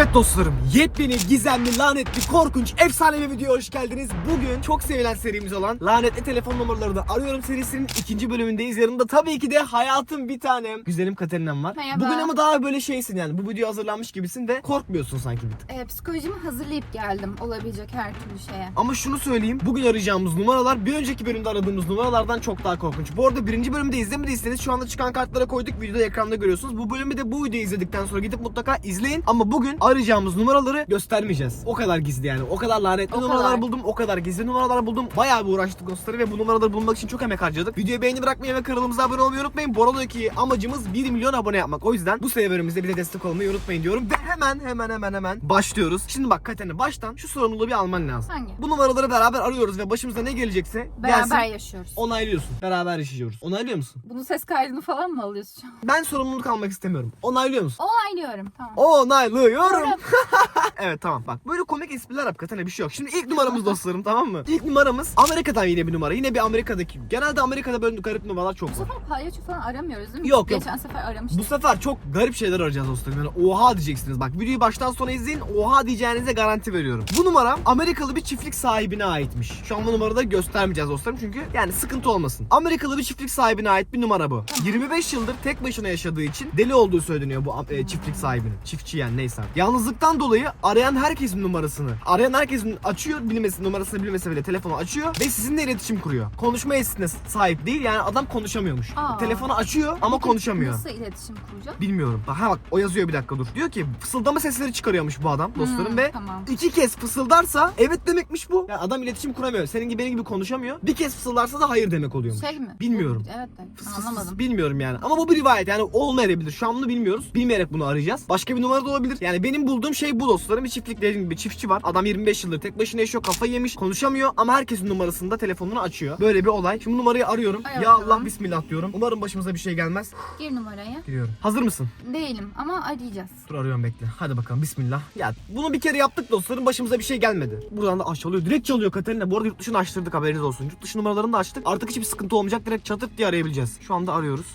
Evet dostlarım, yepyeni, gizemli, lanetli, korkunç, efsane bir videoya hoş geldiniz. Bugün çok sevilen serimiz olan lanetli telefon numaralarını arıyorum serisinin ikinci bölümündeyiz. Yanımda tabii ki de hayatım bir tanem. Güzelim Katerina'm var. Merhaba. Bugün ama daha böyle şeysin yani bu video hazırlanmış gibisin de korkmuyorsun sanki bir tık. E, psikolojimi hazırlayıp geldim olabilecek her türlü şeye. Ama şunu söyleyeyim. Bugün arayacağımız numaralar bir önceki bölümde aradığımız numaralardan çok daha korkunç. Bu arada birinci bölümde izlemediyseniz şu anda çıkan kartlara koyduk. Videoda ekranda görüyorsunuz. Bu bölümü de bu videoyu izledikten sonra gidip mutlaka izleyin. Ama bugün arayacağımız numaraları göstermeyeceğiz. O kadar gizli yani. O kadar lanetli O numaralar kadar. buldum. O kadar gizli numaralar buldum. Bayağı bir uğraştık dostları ve bu numaraları bulmak için çok emek harcadık. Videoyu beğeni bırakmayı ve kanalımıza abone olmayı unutmayın. Borolo'daki amacımız 1 milyon abone yapmak. O yüzden bu serüvenimizde bize destek olmayı unutmayın diyorum. Ve hemen hemen hemen hemen başlıyoruz. Şimdi bak Katerina baştan şu sorumluluğu bir alman lazım. Hangi? Bu numaraları beraber arıyoruz ve başımıza ne gelecekse Beraber gelsin. yaşıyoruz. Onaylıyorsun. Beraber yaşıyoruz. Onaylıyor musun? Bunun ses kaydını falan mı alıyorsun? Ben sorumluluk almak istemiyorum. Onaylıyor musun? Onaylıyorum tamam. Onaylıyorum. Doğru. evet tamam bak böyle komik espriler yap Katana bir şey yok. Şimdi ilk numaramız dostlarım tamam mı? İlk numaramız Amerika'dan yine bir numara. Yine bir Amerika'daki. Genelde Amerika'da böyle garip numaralar çok Bu var. sefer palyaço falan aramıyoruz değil mi? Yok, yok. Geçen sefer aramıştık. Bu sefer çok garip şeyler arayacağız dostlarım. Yani oha diyeceksiniz. Bak videoyu baştan sona izleyin. Oha diyeceğinize garanti veriyorum. Bu numara Amerikalı bir çiftlik sahibine aitmiş. Şu an bu numarayı da göstermeyeceğiz dostlarım çünkü yani sıkıntı olmasın. Amerikalı bir çiftlik sahibine ait bir numara bu. 25 yıldır tek başına yaşadığı için deli olduğu söyleniyor bu e, çiftlik sahibinin. Çiftçi yani neyse. Yalnızlıktan dolayı arayan herkesin numarasını, arayan herkesin açıyor bilmesi numarasını bilmese bile telefonu açıyor ve sizinle iletişim kuruyor. Konuşma yetisine sahip değil yani adam konuşamıyormuş. Aa. Telefonu açıyor ama konuşamıyor. Nasıl iletişim kuracağız? Bilmiyorum. Bak, Ha bak o yazıyor bir dakika dur. Diyor ki fısıldama sesleri çıkarıyormuş bu adam dostlarım Hmm, ve Tamam. iki kez fısıldarsa evet demekmiş bu. Yani adam iletişim kuramıyor. Senin gibi benim gibi konuşamıyor. Bir kez fısıldarsa da hayır demek oluyormuş. Şey mi? Bilmiyorum. Evet de Fıs fıs fıs anlamadım. Bilmiyorum yani. Ama bu bir rivayet yani olmayabilir. Şu an bunu bilmiyoruz. Bilmeyerek bunu arayacağız. Başka bir numara da olabilir. Yani benim bulduğum şey bu dostlarım. Bir çiftlik dediğim gibi çiftçi var. Adam 25 yıldır tek başına yaşıyor. Kafayı yemiş. Konuşamıyor ama herkesin numarasında telefonunu açıyor. Böyle bir olay. Şimdi numarayı arıyorum. Ay ya. Allah bismillah diyorum. Umarım başımıza bir şey gelmez. Gir numarayı. Giriyorum. Hazır mısın? Değilim ama arayacağız. Dur arıyorum bekle. Hadi bakalım bismillah. Ya bunu bir kere yaptık dostlarım başımıza bir şey gelmedi. Buradan da aç çalıyor. Direkt çalıyor Katerina. Bu arada yurt dışını açtırdık haberiniz olsun. Yurt dışı numaralarını da açtık. Artık hiçbir sıkıntı olmayacak. Direkt çatırt diye arayabileceğiz. Şu anda arıyoruz.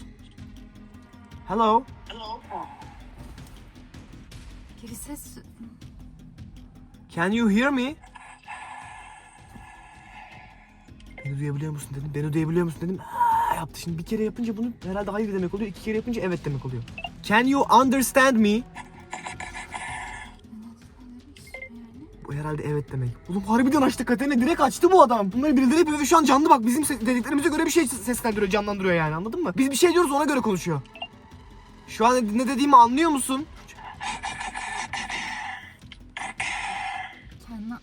Hello. Ses... Can you hear me? Beni duyabiliyor musun dedim. Beni duyabiliyor musun dedim. Ha, yaptı. Şimdi bir kere yapınca bunu herhalde hayır demek oluyor. İki kere yapınca evet demek oluyor. Can you understand me? Bu herhalde evet demek. Oğlum harbiden açtı Katerina direkt açtı bu adam. Bunları birileri yapıyor ve şu an canlı bak bizim dediklerimize göre bir şey seslendiriyor, canlandırıyor yani anladın mı? Biz bir şey diyoruz ona göre konuşuyor. Şu an ne dediğimi anlıyor musun?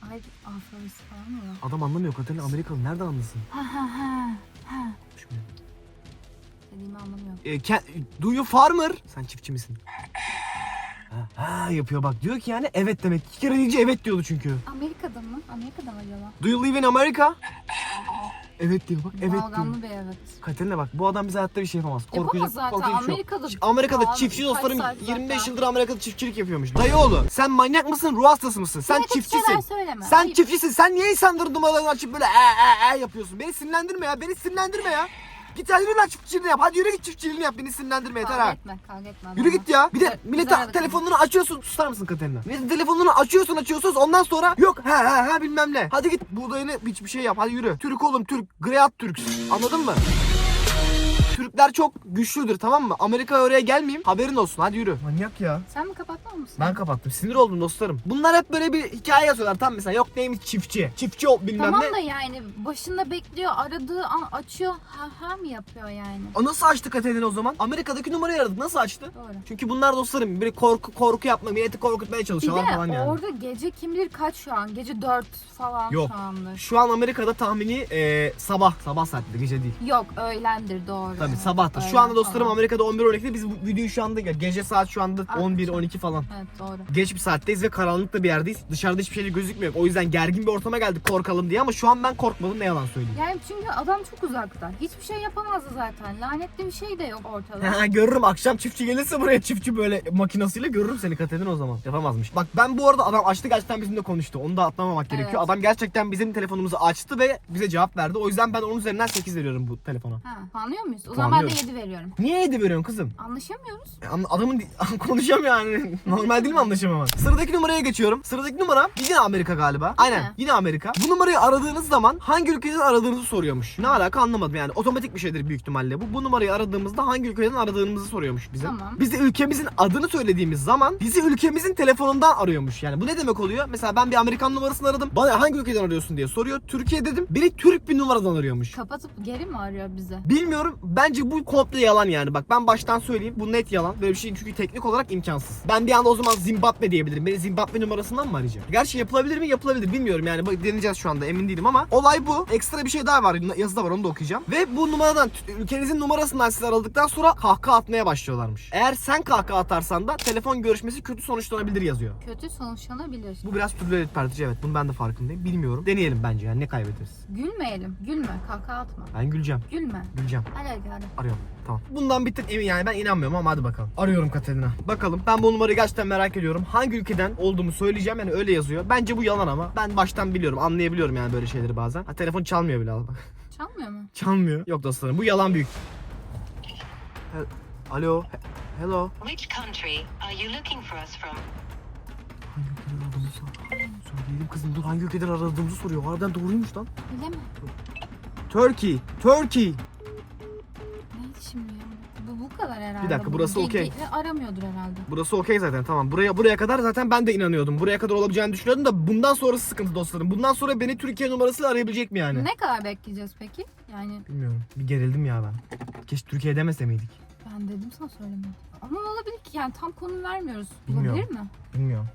Kendine ait alfabesi falan mı var? Adam anlamıyor Katerina Amerikalı nereden anlasın? Ha ha ha. Ha. Şimdi. Dediğimi anlamıyor. E, can- do you farmer? Sen çiftçi misin? Ha, ha, yapıyor bak diyor ki yani evet demek. İki kere deyince evet diyordu çünkü. Amerika'da mı? Amerika'da mı acaba? Do you live in America? Evet diyor bak evet diyor. Balgamlı bir evet. Katerina bak bu adam bize hayatta bir şey yapamaz. Yapamaz zaten. korkacak bir şey yok. Amerika'da Amerika'da Abi, çiftçi kaç dostlarım saat 25 zaten. yıldır Amerika'da çiftçilik yapıyormuş. Dayıoğlu sen manyak mısın ruh hastası mısın? Sen Negatif çiftçisin. söyleme. Sen Ayıp. çiftçisin. Sen niye insanların numaralarını açıp böyle e e e yapıyorsun? Beni sinirlendirme ya. Beni sinirlendirme ya. Git ya yürü lan çiftçiliğini yap. Hadi yürü git çiftçiliğini yap. Beni sinirlendirme yeter Kavga ha. etme, kavga etme. Yürü git ya. Bir de Evet, millete güzel de telefonunu açıyorsun. Susar mısın Katerina? Millete telefonunu açıyorsun açıyorsun. Ondan sonra yok ha ha ha bilmem ne. Hadi git buğdayını biç bir şey yap. Hadi yürü. Türk oğlum Türk. Greyat Türk. Anladın mı? Türkler çok güçlüdür tamam mı? Amerika oraya gelmeyeyim. Haberin olsun. Hadi yürü. Manyak ya. Sen mi kapatma mısın? Ben kapattım. Sinir oldum dostlarım. Bunlar hep böyle bir hikaye yazıyorlar. Tam mesela yok neymiş çiftçi. Çiftçi ol bilmem Tamam ne. da yani başında bekliyor, aradığı an açıyor, ha ha mı yapıyor yani? O nasıl açtı Katerina o zaman? Amerika'daki numarayı aradık. Nasıl açtı? Doğru. Çünkü bunlar dostlarım bir korku korku yapma, milleti korkutmaya Bir çalışıyorlar de falan yani. orada gece kim bilir kaç şu an? Gece 4 falan Yok. şu andır. Şu an Amerika'da tahmini e, sabah. Sabah saatleri gece değil. Yok öğlendir doğru. Tabii Evet, sabahtır. Şu anda dostlarım falan. Amerika'da 11-12'de biz bu videoyu şu anda gece saat şu anda Akşam. 11-12 falan. Evet doğru. Geç bir saatteyiz ve karanlıkta bir yerdeyiz. Dışarıda hiçbir şey gözükmüyor. O yüzden gergin bir ortama geldik korkalım diye ama şu an ben korkmadım ne yalan söyleyeyim. Yani çünkü adam çok uzakta. Hiçbir şey yapamazdı zaten. Lanetli bir şey de yok ortada. Ha, görürüm akşam çiftçi gelirse buraya çiftçi böyle makinasıyla görürüm seni Katerina o zaman. Yapamazmış. Bak ben bu arada adam açtı gerçekten bizimle konuştu. Onu da atlamamak gerekiyor. Evet. Adam gerçekten bizim telefonumuzu açtı ve bize cevap verdi. O yüzden ben onun üzerinden 8 veriyorum bu telefona. Ha, anlıyor muyuz? O zaman ben de Puanlıyorum. 7 veriyorum. Niye 7 veriyorsun kızım? Anlaşamıyoruz. E, an- Adamın konuşamıyor yani. Normal değil mi anlaşamamak? Sıradaki numaraya geçiyorum. Sıradaki numara yine Amerika galiba. Aynen. mi? Yine Amerika. Bu numarayı aradığınız zaman hangi ülkeden aradığınızı soruyormuş. Ne alaka anlamadım yani. Otomatik bir şeydir büyük ihtimalle bu. Bu numarayı aradığımızda hangi ülkeden aradığımızı soruyormuş bize. Tamam. Biz de ülkemizin adını söylediğimiz zaman bizi ülkemizin telefonundan arıyormuş. Yani bu ne demek oluyor? Mesela ben bir Amerikan numarasını aradım. Bana hangi ülkeden arıyorsun diye soruyor. Türkiye dedim. Biri Türk bir numaradan arıyormuş. Kapatıp geri mi arıyor bize? Bilmiyorum. Bence bu komple yalan yani. Bak ben baştan söyleyeyim. Bu net yalan. Böyle bir şey çünkü teknik olarak imkansız. Ben bir anda o zaman Zimbabwe diyebilirim. Beni Zimbabwe numarasından mı arayacak? Gerçi yapılabilir mi? Yapılabilir. Bilmiyorum yani. Bak, deneyeceğiz şu anda. Emin değilim ama olay bu. Ekstra bir şey daha var. Yazıda var. Onu da okuyacağım. Ve bu numaradan ülkenizin numarasından sizi aradıktan sonra kahkaha atmaya başlıyorlarmış. Eğer sen kahkaha atarsan da telefon görüşmesi kötü sonuçlanabilir yazıyor. Kötü sonuçlanabilir. Bu biraz türlü ürpertici evet. Bunu ben de farkındayım. Bilmiyorum. Deneyelim bence yani. Ne kaybederiz? Gülmeyelim. Gülme. Kahkaha atma. Ben güleceğim. Gülme. Güleceğim. Hadi hadi hadi. Arıyorum. Tamam. Bundan bir tık emin yani ben inanmıyorum ama hadi bakalım. Arıyorum Katerina. Bakalım. Ben bu numarayı gerçekten merak ediyorum. Hangi ülkeden olduğumu söyleyeceğim yani öyle yazıyor. Bence bu yalan ama ben baştan biliyorum. Anlayabiliyorum yani böyle şeyleri bazen. Ha, telefon çalmıyor bile al bak. Çalmıyor mu? Çalmıyor. Yok dostlarım bu yalan büyük. He- Alo. He- Hello. Which country are you looking for us from? Hangi ülkeden aradığımızı sor. Söyleyelim kızım dur hangi ülkeden aradığımızı soruyor. Harbiden doğruymuş lan. Öyle mi? Turkey. Turkey. Kadar herhalde. Bir dakika, Bu burası ge- okey. Aramıyordur herhalde. Burası okey zaten tamam. Buraya buraya kadar zaten ben de inanıyordum. Buraya kadar olabileceğini düşünüyordum da bundan sonrası sıkıntı dostlarım. Bundan sonra beni Türkiye numarasıyla arayabilecek mi yani? Ne kadar bekleyeceğiz peki? Yani Bilmiyorum. Bir gerildim ya ben. Keşke Türkiye demese miydik? ben dedim sana söylemedim. Ama olabilir ki yani tam konum vermiyoruz. Bilmiyorum. Olabilir mi? Bilmiyorum.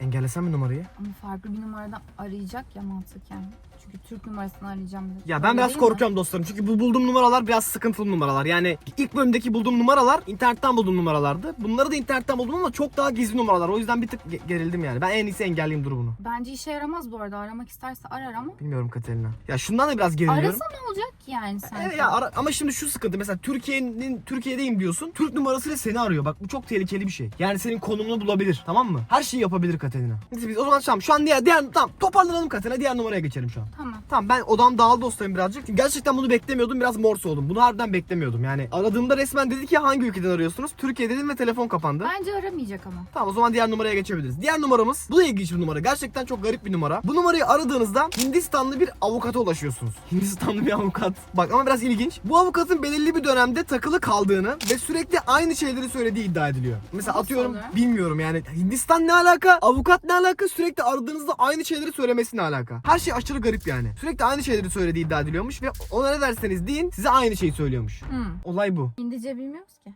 Engellesem mi numarayı? Ama farklı bir numaradan arayacak ya mantıken. Çünkü Türk numarasını arayacağım. dedi. Ya ben Öyle biraz değil mi? korkuyorum dostlarım. Çünkü bu bulduğum numaralar biraz sıkıntılı numaralar. Yani ilk bölümdeki bulduğum numaralar internetten bulduğum numaralardı. Bunları da internetten buldum ama çok daha gizli numaralar. O yüzden bir tık ge- gerildim yani. Ben en iyisi engelleyeyim durumunu. Bence işe yaramaz bu arada. Aramak isterse arar ama. Bilmiyorum Katerina. Ya şundan da biraz geriliyorum. Arasa ne olacak ki yani sen? Evet ya ara- ama şimdi şu sıkıntı mesela Türkiye'nin Türkiye'deyim diyorsun. Türk numarasıyla seni arıyor. Bak bu çok tehlikeli bir şey. Yani senin konumunu bulabilir. Tamam mı? Her şeyi yapabilir Katerina. Neyse biz o zaman tamam şu an diğer diğer tamam toparlanalım Katerina. Diğer numaraya geçelim şu an. Tamam. Tamam ben odam dağıldı dostlarım birazcık. Çünkü Gerçekten bunu beklemiyordum. Biraz morse oldum. Bunu harbiden beklemiyordum. Yani aradığımda resmen dedi ki hangi ülkeden arıyorsunuz? Türkiye dedim ve telefon kapandı. Bence aramayacak ama. Tamam o zaman diğer numaraya geçebiliriz. Diğer numaramız bu da ilginç bir numara. Gerçekten çok garip bir numara. Bu numarayı aradığınızda Hindistanlı bir avukata ulaşıyorsunuz. Hindistanlı bir avukat. Bak ama biraz ilginç. Bu avukatın belirli bir dönemde takılı kaldığını ve sürekli aynı şeyleri söylediği iddia ediliyor. Mesela Nasıl atıyorum oluyor? bilmiyorum yani Hindistan ne alaka? Avukat ne alaka? Sürekli aradığınızda aynı şeyleri söylemesi ne alaka? Her şey aşırı garip yani. Sürekli aynı şeyleri söylediği iddia ediliyormuş ve ona ne derseniz deyin size aynı şeyi söylüyormuş. Hmm. Olay bu. Hindice bilmiyoruz ki.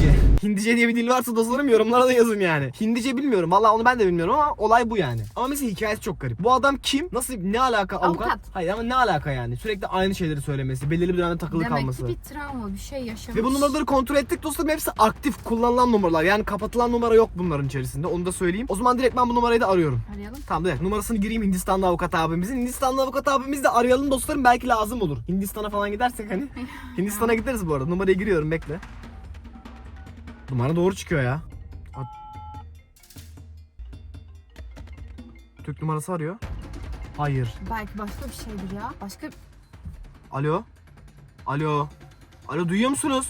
Hindice. Hindice diye bir dil varsa dostlarım yorumlara da yazın yani. Hindice bilmiyorum. Vallahi onu ben de bilmiyorum ama olay bu yani. Ama mesela hikayesi çok garip. Bu adam kim? Nasıl ne alaka avukat? Avukat. Hayır ama ne alaka yani? Sürekli aynı şeyleri söylemesi, belirli bir dönemde takılı Demek kalması. ki bir travma bir şey yaşamış. Ve bu numaraları kontrol ettik dostlarım hepsi aktif kullanılan numaralar. Yani kapatılan numara yok bunların içerisinde. Onu da söyleyeyim. O zaman direkt ben bu numarayı da arıyorum. Arayalım. Tamam direkt numarasını gireyim Hindistanlı avukat abimizin. Hindistanlı avukat abimizi de arayalım dostlarım belki lazım olur. Hindistan'a falan gidersek hani. Hindistan'a gideriz bu arada. Numarayı giriyorum bekle. Numara doğru çıkıyor ya. A- Türk numarası arıyor. Hayır. Belki başka bir şeydir ya. Başka Alo. Alo. Alo duyuyor musunuz?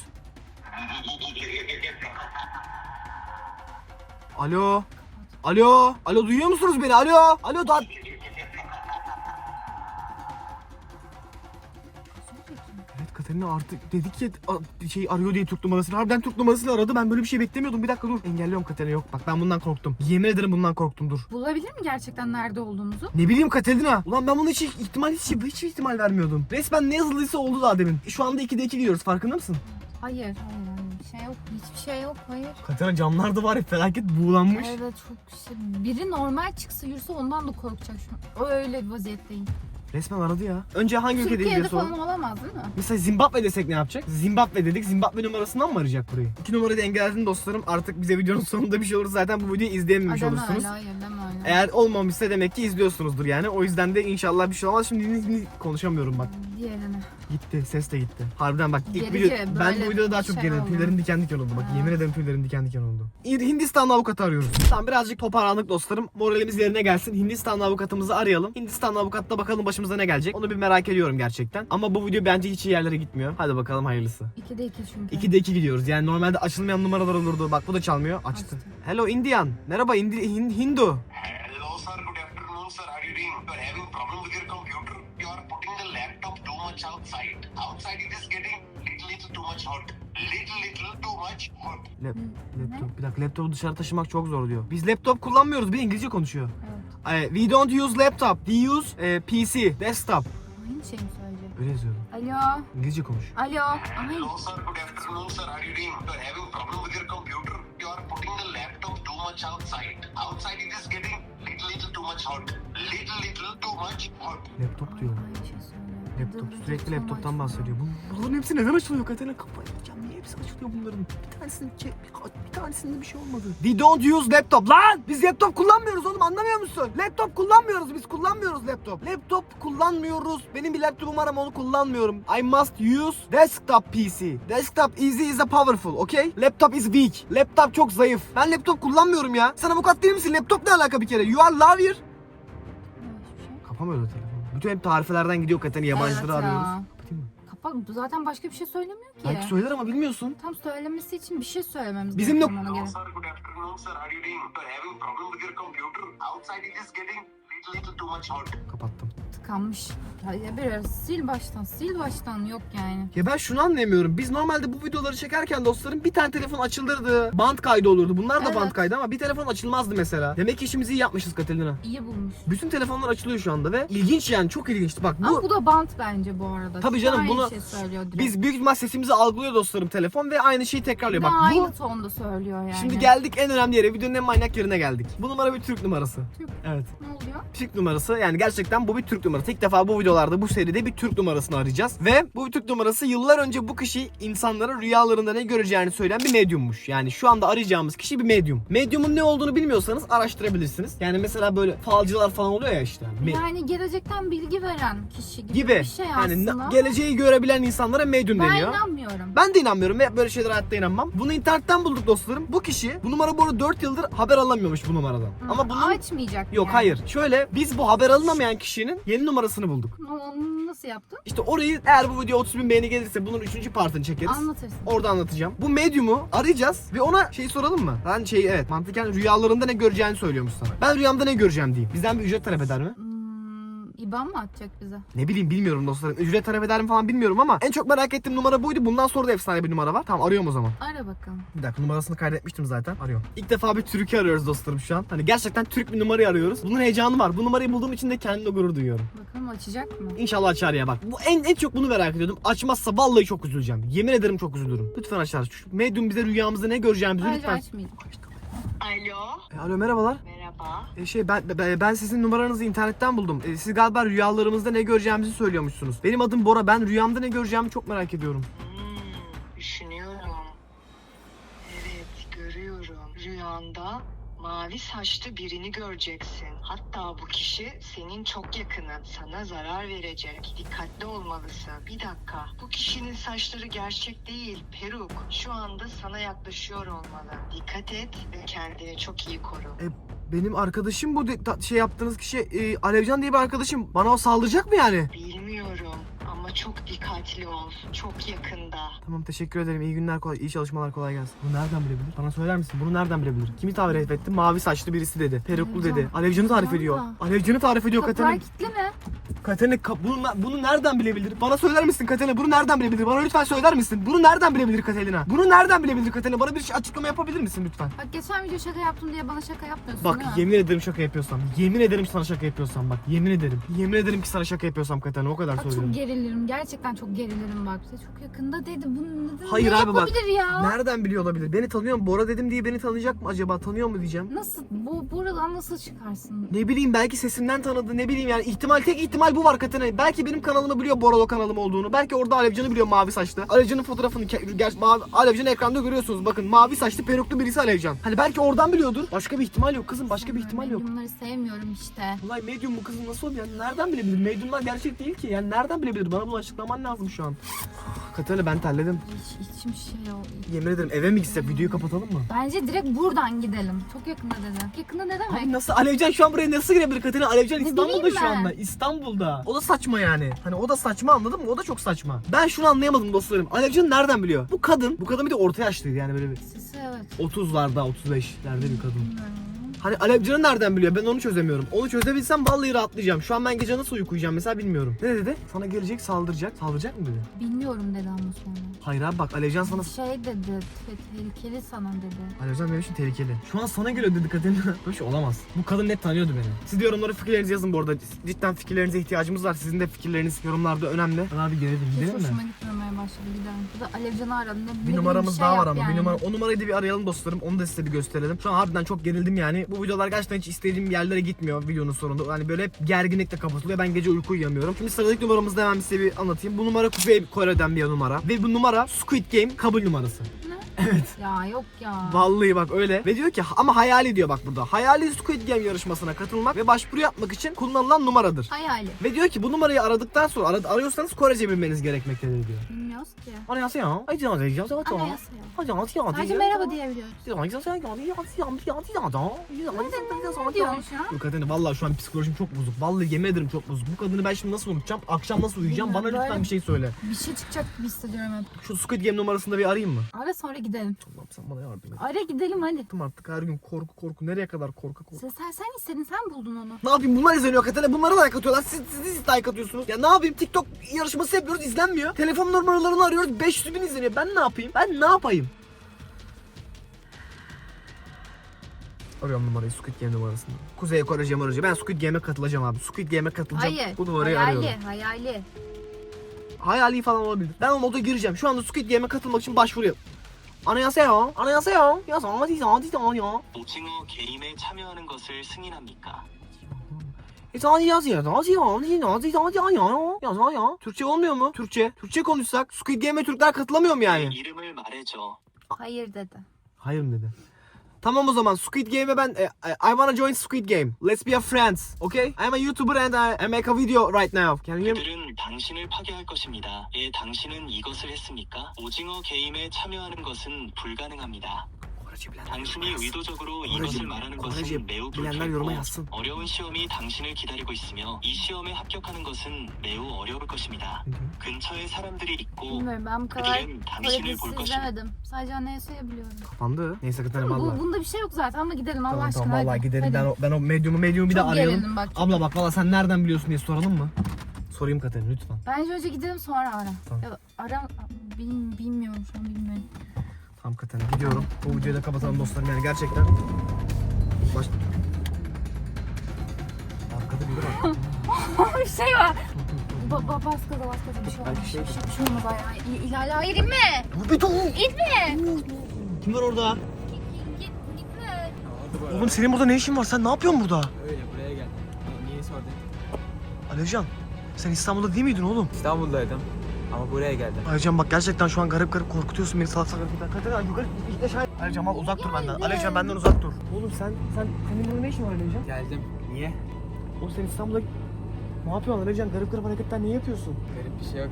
Alo. Alo. Alo duyuyor musunuz beni? Alo. Alo da Katerina artık dedik ki a- şey arıyor diye Türk numarasını. Harbiden Türk numarasıyla aradı. Ben böyle bir şey beklemiyordum. Bir dakika dur. Engelliyorum Katerina yok. Bak ben bundan korktum. Yemin ederim bundan korktum dur. bulabilir mi gerçekten nerede olduğumuzu? Ne bileyim Katerina. Ulan ben bunu hiç ihtimal hiç, hiç ihtimal vermiyordum. Resmen ne yazıldıysa oldu daha demin. Şu anda 2'de 2 gidiyoruz farkında mısın? Hayır, hayır, hayır. Bir şey yok. Hiçbir şey yok. Hayır. Katerina camlarda var ya felaket buğulanmış. Evet çok şey. Biri normal çıksa yürüse ondan da korkacak şu an. Öyle bir vaziyetteyim. Resmen aradı ya. Önce hangi ülkedeyim diye Türkiye'de sor. falan olamaz değil mi? Mesela Zimbabwe desek ne yapacak? Zimbabwe dedik. Zimbabwe numarasından mı arayacak burayı? İki numarayı da engelledin dostlarım. Artık bize videonun sonunda bir şey olursa zaten bu videoyu izleyememiş olursunuz. hayır deme öyle. Eğer olmamışsa demek ki izliyorsunuzdur yani. O yüzden de inşallah bir şey olmaz. Şimdi ni- ni- konuşamıyorum bak. Diğerine. Gitti. Ses de gitti. Harbiden bak ilk Gerici, video ben böyle bu videoda daha çok şey gerildim. oldu. Tüylerim diken diken oldu. Bak yemin ederim tüylerim diken diken oldu. Hindistanlı avukatı arıyoruz. Tamam birazcık toparlandık dostlarım. Moralimiz yerine gelsin. Hindistanlı avukatımızı arayalım. Hindistanlı avukat da bakalım başımıza ne gelecek onu bir merak ediyorum gerçekten. Ama bu video bence hiç iyi yerlere gitmiyor. Hadi bakalım hayırlısı. 2'de 2 çünkü. 2'de 2 gidiyoruz. Yani normalde açılmayan numaralar olurdu. Bak bu da çalmıyor. Açtı. Açtı. Hello Indian. Merhaba Indi Hin- Hindu. Much outside. Outside it is getting little little too much hot. Little little too much hot. Lap, laptop. Bir dakika laptopu dışarı taşımak çok zor diyor. Biz laptop kullanmıyoruz. Bir de İngilizce konuşuyor. Evet. We don't use laptop. We use eh, PC, desktop. Aynı şey mi söyleyecek? Öyle yazıyordu. Alo. İngilizce konuş. Alo. Ay. Hello, sir. Good afternoon, sir. How are you doing? You're having problem with your computer. You are putting the laptop too much outside. Outside it is getting little little too much hot. Little little too much hot. Laptop diyor. Aynı şey söylüyor. Laptop. Sürekli laptoptan bahsediyor. Bun- Bunların hepsi neden açılıyor Katerina? Kafayı yiyeceğim. Niye hepsi açılıyor bunların? Bir tanesinin çek, bir tanesinde bir şey olmadı. We don't use laptop. Lan! Biz laptop kullanmıyoruz oğlum anlamıyor musun? Laptop kullanmıyoruz biz kullanmıyoruz laptop. Laptop kullanmıyoruz. Benim bir laptopum var ama onu kullanmıyorum. I must use desktop PC. Desktop easy is a powerful, okay? Laptop is weak. Laptop çok zayıf. Ben laptop kullanmıyorum ya. Sen avukat değil misin? Laptop ne alaka bir kere? You are lawyer. Şey. Kapam öyle. Bütün hep tarifelerden gidiyor Katerina yabancıları Evet ya. arıyoruz. Kapatayım mı? Kapak zaten başka bir şey söylemiyor ki. Belki söyler ama bilmiyorsun. Tam söylemesi için bir şey söylememiz Bizim gerekiyor de- ona Hello, göre. sir. Good afternoon, sir. How are you doing? You're having problem with your computer. Outside it is getting little little too much hot. Kapattım. Tıkanmış. Ya, biraz sil baştan, sil baştan yok yani. Ya ben şunu anlayamıyorum. Biz normalde bu videoları çekerken dostlarım bir tane telefon açılırdı. Band kaydı olurdu. Bunlar da Evet. band kaydı ama bir telefon açılmazdı mesela. Demek ki işimizi iyi yapmışız Katerina. İyi bulmuş. Bütün telefonlar açılıyor şu anda ve ilginç yani çok ilginçti. Bak Ama bu bu da bant bence bu arada. Tabii canım, aynı bunu şey söylüyor direkt. biz büyük ihtimal sesimizi algılıyor dostlarım telefon ve aynı şeyi tekrarlıyor. Bak aynı bu tonda söylüyor yani. Şimdi geldik en önemli yere. Videonun en manyak yerine geldik. Bu numara bir Türk numarası. Türk. Evet. Ne oluyor? Türk numarası yani gerçekten bu bir Türk numarası. İlk defa bu videolarda bu seride bir Türk numarasını arayacağız. Ve bu Türk numarası yıllar önce bu kişi insanlara rüyalarında ne göreceğini söyleyen bir medyummuş. Yani şu anda arayacağımız kişi bir medyum. Medyumun ne olduğunu bilmiyorsanız araştırabilirsiniz. Yani mesela böyle falcılar falan oluyor ya işte. Me- Yani gelecekten bilgi veren kişi gibi, gibi. bir şey yani aslında. na- geleceği görebilen insanlara medyum ben deniyor. inanmıyorum. Ben de inanmıyorum ve böyle şeylere hayatta inanmam. Bunu internetten bulduk dostlarım. Bu kişi bu numara bu arada 4 yıldır haber alamıyormuş bu numaradan. Hı, Ama bunun Açmayacak Yok yani. hayır. Şöyle biz bu haber alınamayan kişinin yeni numarasını bulduk. Onu nasıl yaptın? İşte orayı eğer bu video 30 bin beğeni gelirse bunun 3. partını çekeriz. Anlatırsın. Orada anlatacağım. Bu medyumu arayacağız ve ona şey soralım mı? Ben şey evet mantıken rüyalarında ne göreceğini söylüyormuş sana. Ben rüyamda ne göreceğim diyeyim. Bizden bir ücret talep eder mi? İban mı atacak bize? Ne bileyim bilmiyorum dostlarım. Ücret talep eder mi falan bilmiyorum ama en çok merak ettiğim numara buydu. Bundan sonra da efsane bir numara var. Tamam arıyorum o zaman. Ara bakalım. Bir dakika numarasını kaydetmiştim zaten. Arıyorum. İlk defa bir Türk'ü arıyoruz dostlarım şu an. Hani gerçekten Türk bir numarayı arıyoruz. Bunun heyecanı var. Bu numarayı bulduğum için de kendimle gurur duyuyorum. Bakalım açacak mı? İnşallah açar ya bak. Bu en en çok bunu merak ediyordum. Açmazsa vallahi çok üzüleceğim. Yemin ederim çok üzülürüm. Lütfen açar. Şu Medium bize rüyamızda ne göreceğimizi Bence lütfen. açmayacak. Alo. E, alo merhabalar. Merhaba. E, şey ben, ben ben sizin numaranızı internetten buldum. E, siz galiba rüyalarımızda ne göreceğimizi söylüyormuşsunuz. Benim adım Bora. Ben rüyamda ne göreceğimi çok merak ediyorum. Hmm, düşünüyorum. Evet, görüyorum. Rüyanda mavi saçlı birini göreceksin. Hatta bu kişi senin çok yakının. Sana zarar verecek. Dikkatli olmalısın. Bir dakika. Bu kişinin saçları gerçek değil. Peruk. Şu anda sana yaklaşıyor olmalı. Dikkat et ve kendini çok iyi koru. Benim arkadaşım bu de- ta- şey yaptığınız kişi e, Alevcan diye bir arkadaşım. Bana o saldıracak mı yani? Bilmiyorum ama çok dikkatli ol. Çok yakında. Tamam teşekkür ederim. İyi günler kolay, iyi çalışmalar kolay gelsin. Bunu nereden bilebilir? Bana söyler misin? Bunu nereden bilebilir? Kimi tarif etti? Mavi saçlı birisi dedi. Peruklu Alevcan. dedi. Alevcan'ı tarif ediyor. Alevcan. Alevcan'ı tarif ediyor Kapılar Katerina. kilitli mi? Katerina ka- bunu, bunu nereden bilebilir? Bana söyler misin Katerina? Bunu nereden bilebilir? Bana lütfen söyler misin? Bunu nereden bilebilir Katerina? Bunu nereden bilebilir Katerina? Bana bir şey açıklama yapabilir misin lütfen? Bak geçen video şaka yaptım diye bana şaka yapmıyorsun Bak değil mi? yemin ederim şaka yapıyorsam. Yemin ederim sana şaka yapıyorsam bak. Yemin ederim. Yemin ederim ki sana şaka yapıyorsam Katerina o kadar Bak söylüyorum. çok gerilirim. Gerçekten çok gerilirim bak. Çok yakında dedi. Bunu neden Hayır ne abi bak. ya? Nereden biliyor olabilir? Beni tanıyor mu? Bora dedim diye beni tanıyacak mı acaba? Tanıyor mu diyeceğim. Nasıl? Bu buradan nasıl çıkarsın? Ne bileyim belki sesimden tanıdı ne bileyim yani ihtimal tek ihtimal bu var Katerina. Belki benim kanalımı biliyor Boralo kanalım olduğunu. Belki orada Alevcan'ı biliyor mavi saçlı. Alevcan'ın fotoğrafını ke- ger- mavi Alevcan'ı ekranda görüyorsunuz bakın mavi saçlı peruklu birisi Alevcan. Hani belki oradan biliyordur. Başka bir ihtimal yok kızım başka bir ihtimal yok. Bunları sevmiyorum işte. Ulan medyum bu kızım nasıl yani nereden bilebilir? Medyumlar gerçek değil ki yani nereden bilebilir? Bana bunu açıklaman lazım şu an. Katerina ben terledim. Hiç, içim şey oldu. Yemin ederim eve mi gitsek videoyu kapatalım mı? Bence direkt buradan gidelim. Çok yakında dedi. Yakında ne demek? Abi nasıl Alevcan şu an buraya nasıl girebilir Katerina? Alevcan Ne İstanbul'da bileyim şu ben. anda. İstanbul'da. da. O da saçma yani. Hani o da saçma anladın mı? O da çok saçma. Ben şunu anlayamadım dostlarım. Alevcan nereden biliyor? Bu kadın, bu kadın bir de orta yaşlıydı yani böyle bir Sesi evet. 30'larda 35'lerde bir kadın. Bilmiyorum. Hani Alevcan'ı nereden biliyor? Ben onu çözemiyorum. Onu çözebilsem vallahi rahatlayacağım. Şu an ben gece nasıl uyku uyuyacağım mesela bilmiyorum. Ne dedi? Sana gelecek saldıracak. Saldıracak mı dedi? Bilmiyorum dedi ama sonra. Hayır abi bak Alevcan sana... Şey dedi, te- tehlikeli sana dedi. Alevcan benim için tehlikeli. Şu an sana geliyor dedi Katerina. Böyle şey olamaz. Bu kadın net tanıyordu beni. Siz de yorumlara fikirlerinizi yazın bu arada. Cidden fikirlerinize ihtiyacımız var. Sizin de fikirleriniz yorumlarda önemli. Ben abi gelelim Hiç gidelim mi? hoşuma gitmemeye başladı gidelim. Bu da Alevcan'ı aradı. Ne, ne Bir bileyim, numaramız şey daha var yap ama. Bir yani. numara, o numarayı da bir arayalım dostlarım. Onu da size bir gösterelim. Şu an harbiden çok gerildim yani. Bu videolar gerçekten hiç istediğim yerlere gitmiyor videonun sonunda. Yani böyle hep gerginlikle kapatılıyor. Ben gece uyku uyuyamıyorum. Şimdi sıradaki numaramızı da hemen size bir anlatayım. Bu numara Kuzey Kore'den bir numara. Ve bu numara Squid Game kabul numarası. Ya yok ya. Vallahi bak öyle. Ve diyor ki ama hayali diyor bak burada. Hayali Squid Game yarışmasına katılmak ve başvuru yapmak için kullanılan numaradır. Hayali. Ve diyor ki bu numarayı aradıktan sonra ar- arıyorsanız Korece bilmeniz gerekmektedir diyor. Bilmiyoruz ki. Anlayasın Ay canım canım canım Anayasa yok. Sadece merhaba diyebiliyoruz. Ne diyormuş ya? Bu kadını vallahi şu an psikolojim çok bozuk. Vallahi yemin ederim çok bozuk. Bu kadını ben şimdi nasıl unutacağım? Akşam nasıl uyuyacağım? Bana Bilmiyorum, lütfen böyle- bir şey söyle. Bir şey çıkacak gibi hissediyorum hep. Şu Squid Game numarasını da bir arayayım mı? Ara sonra gidelim. Allah'ım sen bana yardım et. Ara gidelim hadi. Bıktım artık her gün korku korku. Nereye kadar korku korku. Sen, sen, sen istedin sen buldun onu. Ne yapayım bunlar izleniyor hakikaten. Bunlara like atıyorlar. Siz, siz, siz like atıyorsunuz. Ya ne yapayım TikTok yarışması yapıyoruz izlenmiyor. Telefon numaralarını arıyoruz 500 bin izleniyor. Ben ne yapayım? Ben ne yapayım? Arıyorum numarayı Squid Game numarasını. Kuzey Korece Morece. Ben Squid Game'e katılacağım abi. Squid Game'e katılacağım. Hayır. Bu numarayı hayali, arıyorum. hayali. Hayali falan olabilir. Ben o moda gireceğim. Şu anda Squid Game'e katılmak için başvuru yap. 안녕하세요. 안녕하세요. 야, 어디 어디 어디요? 오징어 게임에 참여하는 것을 승인합니까? Nazi, Nazi, Nazi, ya, ya, ya. Türkçe olmuyor mu? Türkçe. Türkçe konuşsak Squid Game'e Türkler katılamıyor mu yani? 이름을 말해줘. Hayır dedi. Hayır mı dedi? Tamam o zaman Squid Game'e ben e, I, I wanna join Squid Game. Let's be a friends, okay? I'm a YouTuber and I, I make a video right now. Can you hear me? 그들은 당신을 파괴할 것입니다. 예, 당신은 이것을 했습니까? 오징어 게임에 참여하는 것은 불가능합니다. 당신이 의도적으로 이것을 말하는 것은 매우 bilenler yoruma 불편하고 yazsın. 어려운 시험이 당신을 기다리고 있으며 이 시험에 합격하는 것은 매우 어려울 것입니다. 근처에 사람들이 있고 Bilmiyorum ben bu kadar 그들은 Kore 당신을 dizisi 볼 것입니다. izlemedim. Sadece anayasayı biliyorum. Kapandı. Neyse kadın Bu, vallahi. bunda bir şey yok zaten ama gidelim Allah Tamam aşkına tamam vallahi hadi. gidelim. Hadi. Ben o, ben o medyumu medyumu bir Çok daha arayalım. gerildim bak. Abla bak valla sen nereden biliyorsun diye soralım mı? Sorayım Katerina lütfen. Bence önce gidelim sonra ara. Tamam. Ya, ara bil, bilmiyorum şu an bilmiyorum. Tamam Katerina gidiyorum. Bu videoyu da kapatalım dostlarım yani gerçekten. Baş... Arkada biri var. bir şey var. Ba ba bas gaza bas gaza bir şey olmaz. Bir şey, bir şey, bir şey olmaz ayağa. İ- İlal hayır inme. Bir dur. İnme. Kim var orada? Gitme. Oğlum senin burada ne işin var? Sen ne yapıyorsun burada? Öyle buraya geldim. Niye sordun? Alevcan sen İstanbul'da değil miydin oğlum? İstanbul'daydım. Ama buraya geldim. Alevcan bak gerçekten şu an garip garip korkutuyorsun beni salak salak hareketler. Katerina yukarı işte şahit. Alevcan bak uzak dur benden. Alevcan benden uzak dur. Oğlum sen sen senin burada ne işin var Alevcan? Geldim. Niye? Oğlum sen İstanbul'da ne yapıyorsun Alevcan? Garip garip hareketler niye yapıyorsun? Garip bir şey yok.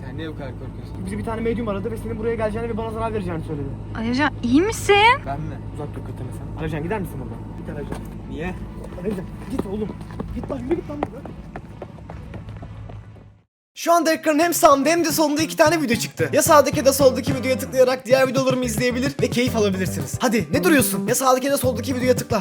Sen niye bu kadar korkuyorsun? Bizi bir tane medyum aradı ve senin buraya geleceğini ve bana zarar vereceğini söyledi. Alevcan iyi misin? Ben mi? Uzak dur Katerina sen. Alevcan gider misin buradan? Git Alevcan. Niye? Alevcan git oğlum. Git lan yürü git lan buradan. Şu anda ekranın hem sağında hem de solunda iki tane video çıktı. Ya sağdaki ya da soldaki videoya tıklayarak diğer videolarımı izleyebilir ve keyif alabilirsiniz. Hadi ne duruyorsun? Ya sağdaki ya da soldaki videoya tıkla.